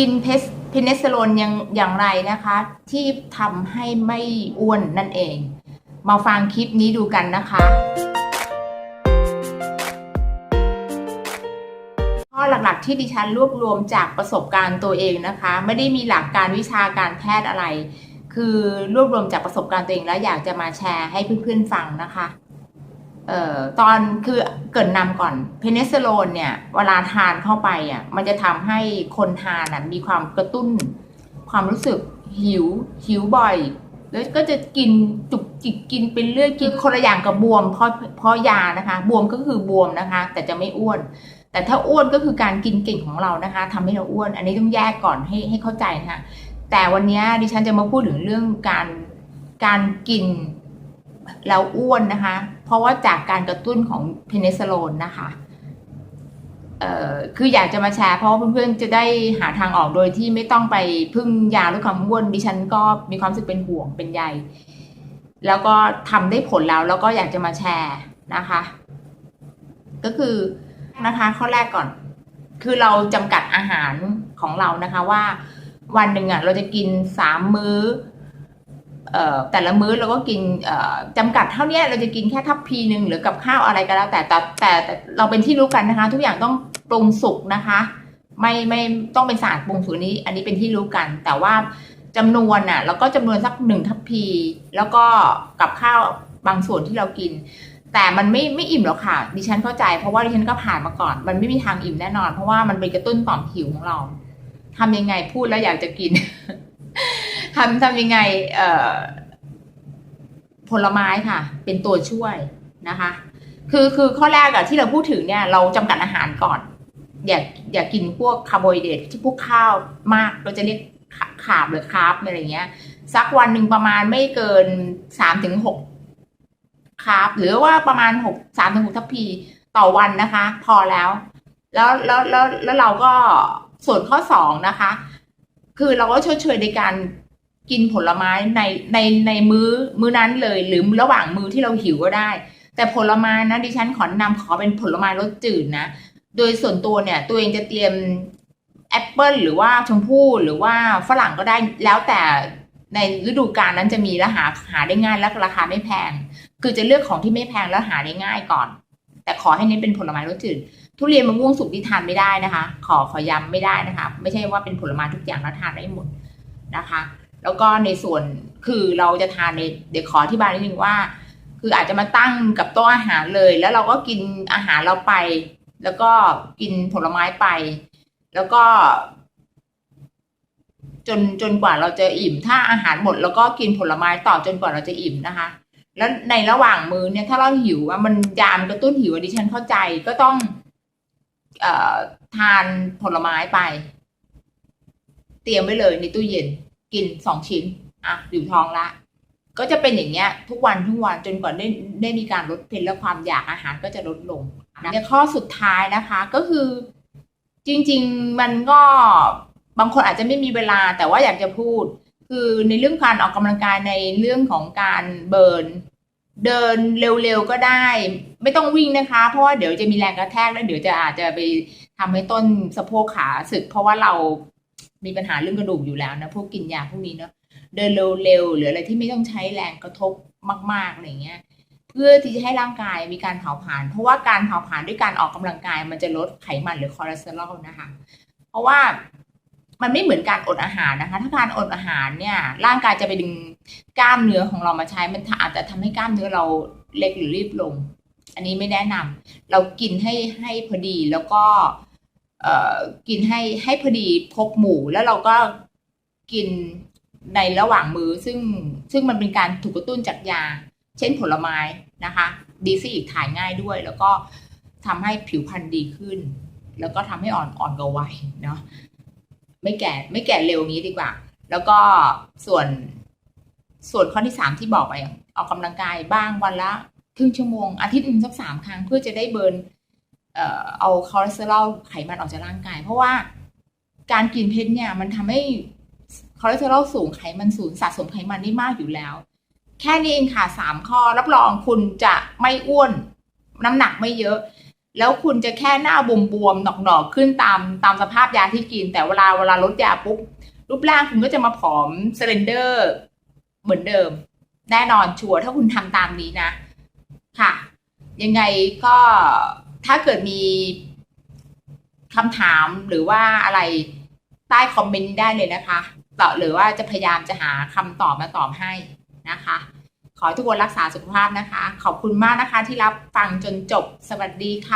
กินเพสเพเนสโลนยังอย่างไรนะคะ ที่ทำให้ไม่อ้วนนั่นเอง มาฟังคลิปนี้ดูกันนะคะข้อหลักๆที่ดิฉันรวบรวมจากประสบการณ์ตัวเองนะคะ ไม่ได้มีหลักการวิชาการแพทย์อะไร คือรวบรวมจากประสบการณ์ตัวเองแล้วอยากจะมาแชร์ให้เพื่อนๆฟังนะคะ เอ่อตอนคือเกรินนำก่อนเพเนซิลโลนเนี่ยเวลาทานเข้าไปอะมันจะทำให้คนทานอะมีความกระตุ้น ความรู้สึกหิวหิวบ่อย แล้วก็จะกินจุกจิกกินเป็นเรื่อยกินคนละอย่างกับบวมเพราะเพราะยานะคะบวมก็คือบวมนะคะ แต่จะไม่อ้วน แต่ถ้าอ้วนก็คือการกินเก่งของเรานะคะทำให้เราอ้วน อันนี้ต้องแยกก่อนให้ให้เข้าใจนะคะแต่วันนี้ดิฉันจะมาพูดถึงเรื่องการการกินแล้วอ้วนนะคะ เพราะว่าจากการกระตุ้นของเพเนซิลโลนนะคะคืออยากจะมาแชร์เพราะว่าเพื่อนๆจะได้หาทางออกโดยที่ไม่ต้องไปพึ่งยาลดความอ้วนดิฉันก็มีความรู้สึกเป็นห่วงเป็นใยแล้วก็ทำได้ผลแล้วแล้วก็อยากจะมาแชร์นะคะ ก็คือนะคะข้อแรกก่อน คือเราจำกัดอาหารของเรานะคะว่า วันหนึ่งอะเราจะกินสามมื้อเอ่อ แต่ละมื้อเราก็กินเอ่อจำกัดเท่านี้เราจะกินแค่ทัพพีหนึ่งหรือกับข้าวอะไรก็แล้วแต่แต่แต่แต่เราเป็นที่รู้กันนะคะ ทุกอย่างต้องปรุงสุกนะคะ ไม่ไม่ต้องเป็นสารปรุงสุกอันนี้ อันนี้เป็นที่รู้กัน แต่ว่าจำนวนอะเราก็จำนวนสักหนึ่งทัพพี แล้วก็กับข้าวบางส่วนที่เรากิน แต่มันไม่ไม่อิ่มหรอกค่ะ ดิฉันเข้าใจเพราะว่าดิฉันก็ผ่านมาก่อน มันไม่มีทางอิ่มแน่นอน เพราะว่ามันเป็นกระตุ้นต่อมหิวของเราทำยังไงพูดแล้วอยากจะกิน ทำทำยังไงเอ่อผลไม้ค่ะ เป็นตัวช่วยนะคะ คือคือข้อแรกอะที่เราพูดถึงเนี่ย เราจำกัดอาหารก่อน อย่าอย่ากินพวกคาร์โบไฮเดรตที่พวกข้าวมากเราจะเรียกขาบหรือคาร์บอะไรเงี้ย สักวันหนึ่งประมาณไม่เกินสามถึงหกคาร์บหรือว่าประมาณหกสามถึงหกทัพพีต่อวันนะคะ พอแล้ว แล้วแล้วแล้วแล้วเราก็ส่วนข้อสองนะคะ คือเราก็ชดเชยในการ กินผลไม้ในในในมื้อมื้อนั้นเลย หรือระหว่างมื้อที่เราหิวก็ได้ แต่ผลไม้นะดิฉันขอนะนำขอเป็นผลไม้รสจืดนะ โดยส่วนตัวเนี่ย ตัวเองจะเตรียมแอปเปิลหรือว่าชมพู่หรือว่าฝรั่งก็ได้แล้วแต่ในฤดูกาลนั้นจะมีและหาหาได้ง่ายและราคาไม่แพง คือจะเลือกของที่ไม่แพงแล้วหาได้ง่ายก่อน แต่ขอให้น้นเป็นผลไม้รสจืดทุเรียนมะม่วงสุกที่ทานไม่ได้นะคะ ขอขอย้ำไม่ได้นะคะ ไม่ใช่ว่าเป็นผลไม้ทุกอย่างแล้วทานได้หมดนะคะ แล้วก็ในส่วนคือเราจะทานในเดี๋ยวขออธิบายนิดนึงว่า คืออาจจะมาตั้งกับโต๊ะอาหารเลย แล้วเราก็กินอาหารเราไป แล้วก็กินผลไม้ไป แล้วก็ จนจนกว่าเราจะอิ่ม ถ้าอาหารหมด แล้วก็กินผลไม้ต่อจนกว่าเราจะอิ่มนะคะ แล้วในระหว่างมื้อเนี่ยถ้าเราหิวอะมันยามกระตุ้นหิวดิฉันเข้าใจก็ต้องเอ่อทานผลไม้ไป เตรียมไว้เลยในตู้เย็น กินสองชิ้น อะอยู่ท้องละ ก็จะเป็นอย่างเงี้ย ทุกวันทุกวันจนกว่าได้ได้มีการลดเพนและความอยากอาหารก็จะลดลงนะในข้อสุดท้ายนะคะก็คือจริง ๆ มันก็บางคนอาจจะไม่มีเวลาแต่ว่าอยากจะพูด คือในเรื่องการออกกำลังกายในเรื่องของการเบิร์นเดินเร็วๆก็ได้ ไม่ต้องวิ่งนะคะ เพราะว่าเดี๋ยวจะมีแรงกระแทกแล้วเดี๋ยวจะอาจจะไปทำให้ต้นสะโพกขาสึก เพราะว่าเรา มีปัญหาเรื่องกระดูกอยู่แล้วนะพวกกินยาพวกนี้เนาะเดินเร็วๆหรืออะไรที่ไม่ต้องใช้แรงกระทบมากๆอะไรเงี้ยเพื่อที่จะให้ร่างกายมีการเผาผลาญเพราะว่าการเผาผลาญด้วยการออกกำลังกาย มันจะลดไขมันหรือคอเลสเตอรอลนะคะ เพราะว่ามันไม่เหมือนการอดอาหารนะคะ ถ้าการอดอาหารเนี่ยร่างกายจะไปดึงกล้ามเนื้อของเรามาใช้ มันอาจจะทำให้กล้ามเนื้อเราเล็กหรือรีบลง อันนี้ไม่แนะนำเรากินให้ให้พอดีแล้วก็ กินให้ให้พอดีครบหมู่แล้วเราก็กินในระหว่างมือซึ่งซึ่งมันเป็นการถูกกระตุ้นจากยา เช่นผลไม้นะคะ ดีซี่อีกถ่ายง่ายด้วย แล้วก็ทำให้ผิวพรรณดีขึ้น แล้วก็ทำให้อ่อนอ่อนกว่าวัยเนาะไม่แก่ไม่แก่เร็วงี้ดีกว่า แล้วก็ส่วนส่วนข้อที่สามที่บอกไปออกกำลังกายบ้างวันละครึ่งชั่วโมงอาทิตย์หนึ่งสักสามครั้งเพื่อจะได้เบิร์น เอาคอเลสเตอรอลไขมันออกจากร่างกาย เพราะว่าการกินเพชรเนี่ยมันทำให้คอเลสเตอรอลสูงไขมันสูงสะสมไขมันได้มากอยู่แล้ว แค่นี้เองค่ะสามข้อรับรองคุณจะไม่อ้วน น้ำหนักไม่เยอะ แล้วคุณจะแค่หน้าบวมๆหนอกๆขึ้นตามตามสภาพยาที่กิน แต่เวลาเวลาลดยาปุ๊บรูปร่างคุณก็จะมาผอมเซเลนเดอร์เหมือนเดิม แน่นอนชัวร์ถ้าคุณทำตามนี้นะ ค่ะ ยังไงก็ ถ้าเกิดมีคำถามหรือว่าอะไรใต้คอมเมนต์ได้เลยนะคะต่อหรือว่าจะพยายามจะหาคำตอบมาตอบให้นะคะ ขอให้ทุกคนรักษาสุขภาพนะคะ ขอบคุณมากนะคะที่รับฟังจนจบสวัสดีค่ะ